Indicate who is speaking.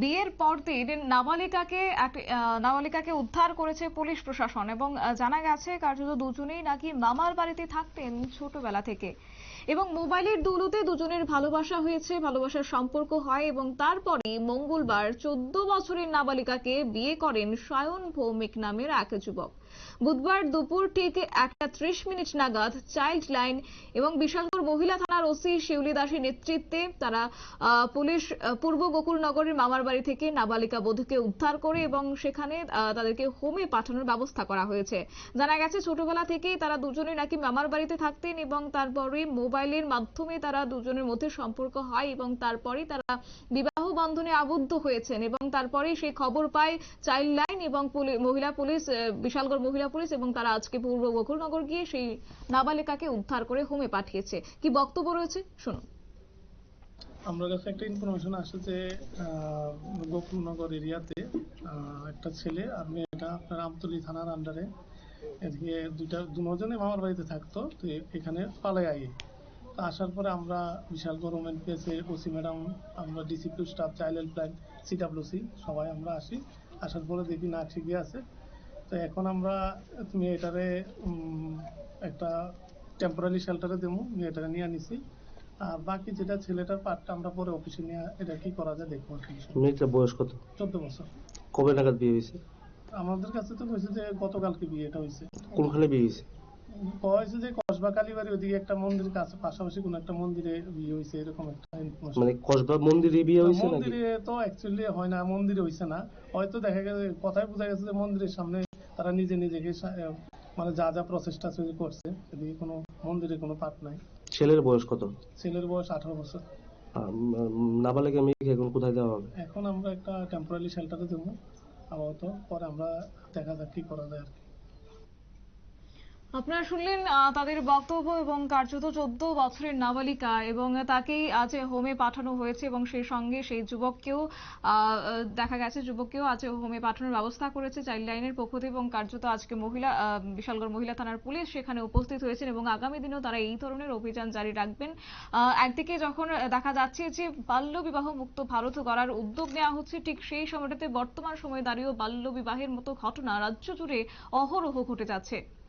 Speaker 1: বিয়ের পরদিন নাবালিকাকে নাবালিকাকে উদ্ধার করেছে পুলিশ প্রশাসন এবং জানা গেছে কার্যত দুজনেই নাকি মামার বাড়িতে থাকতেন ছোটবেলা থেকে। এবং মোবাইলের দৌলতে দুজনের ভালোবাসা হয়েছে, ভালোবাসার সম্পর্ক হয় এবং তারপরে মঙ্গলবার চোদ্দ বছরের নাবালিকাকে বিয়ে করেন সায়ন ভৌমিক নামের এক যুবক। বুধবার দুপুর ঠিক একটা ত্রিশ মিনিট নাগাদ চাইল্ড লাইন এবং বিশালপুর মহিলা থানার ওসি শিউলি দাসের নেতৃত্বে তারা পুলিশ পূর্ব গোকুলনগরের মামার বাড়ি থেকে নাবালিকা বধূকে উদ্ধার করে এবং সেখানে তাদেরকে হোমে পাঠানোর ব্যবস্থা করা হয়েছে। জানা গেছে, ছোটবেলা থেকেই তারা দুজনে নাকি মামার বাড়িতে থাকতেন এবং তারপরে মোবাইলের মাধ্যমে তারা দুজনের মধ্যে সম্পর্ক হয় এবং তারপরে তারা বিবাহ বন্ধনে আবদ্ধ হয়েছেন এবং তারপরে সেই খবর পায় চাইল্ড লাইন এবং মহিলা পুলিশ বিশালগড় মহিলা পুলিশ এবং তারা আজকে পূর্ব গোকুলনগর গিয়ে সেই নাবালিকাকে উদ্ধার করে হোমে পাঠিয়েছে। কি বক্তব্য রয়েছে? শুনুন।
Speaker 2: আমার কাছে একটা ইনফরমেশন আসে যে গোকুলনগর এরিয়াতে একটা ছেলে আর মেয়েটা আপনার আমতলী থানার আন্ডারে এদিকে দুইটা, দুজনে মামার বাড়িতে থাকতো, তো এখানে পালাই আগে। তো আসার পরে আমরা বিশাল গভর্নমেন্ট পেয়েছে ওসি ম্যাডাম, আমরা DCP staff child helpline CWC সবাই আমরা আসি। আসার পরে দেখি না ঠিকই আছে। তো এখন আমরা মেয়েটারে একটা টেম্পোরারি শেল্টারে দেবো, মেয়েটারে নিয়ে নিছি আর বাকি যেটা ছেলেটার পার্টটা আমরা পরে অফিসে নিয়ে এটা কি করা যায় দেখব আর কি।
Speaker 3: মেয়েটার বয়স কত?
Speaker 2: চোদ্দ বছর।
Speaker 3: কবে নাগাদ বিয়ে হয়েছে?
Speaker 2: আমাদের কাছে তো হয়েছে যে গতকালকে বিয়েটা হয়েছে।
Speaker 3: কোনখানে বিয়ে হয়েছে?
Speaker 2: হয়েছে যে কসবা কালীবাড়ি ওদিকে একটা মন্দির কাছে পাশাপাশি কোন একটা মন্দিরে বিয়ে হয়েছে এরকম একটা।
Speaker 3: মানে কসবা মন্দিরে বিয়ে হয়েছে নাকি?
Speaker 2: মন্দিরে তো অ্যাকচুয়ালি হয় না মন্দিরে হয়েছে না। হয়তো দেখা গেছে কথাই বোঝা গেছে যে মন্দিরের সামনে তারা নিজে নিজেকে মানে যা যা প্রসেসটা করছে এদিকে কোনো মন্দিরে কোনো পাঠ নাই।
Speaker 3: ছেলের বয়স কত?
Speaker 2: ছেলের বয়স আঠারো বছর।
Speaker 3: নাবালিকা মেয়েকে এখন কোথায় দেওয়া হবে?
Speaker 2: এখন আমরা একটা টেম্পোরারি শেল্টারে দেবো আপাতত। পরে আমরা দেখা যাক কি করা যায় আর কি।
Speaker 1: আপনারা শুনলেন তাদের বক্তব্য এবং কার্যত চোদ্দ বছরের নাবালিকা এবং তাকেই আজ হোমে পাঠানো হয়েছে এবং সেই সঙ্গে সেই যুবককেও দেখা গেছে যুবককেও আজ হোমে পাঠানোর ব্যবস্থা করেছে চাইল্ড লাইনের পক্ষ থেকে এবং কার্যত আজকে মহিলা বিশালগড় মহিলা থানার পুলিশ সেখানে উপস্থিত হয়েছেন এবং আগামী দিনেও তারা এই ধরনের অভিযান জারি রাখবেন। একদিকে যখন দেখা যাচ্ছে যে বাল্য বিবাহ মুক্ত ভারত গড়ার উদ্যোগ নেওয়া হচ্ছে, ঠিক সেই সময়টাতে বর্তমান সময়ে দাঁড়িয়েও বাল্য বিবাহের মতো ঘটনা রাজ্য জুড়ে অহরহ ঘটে যাচ্ছে।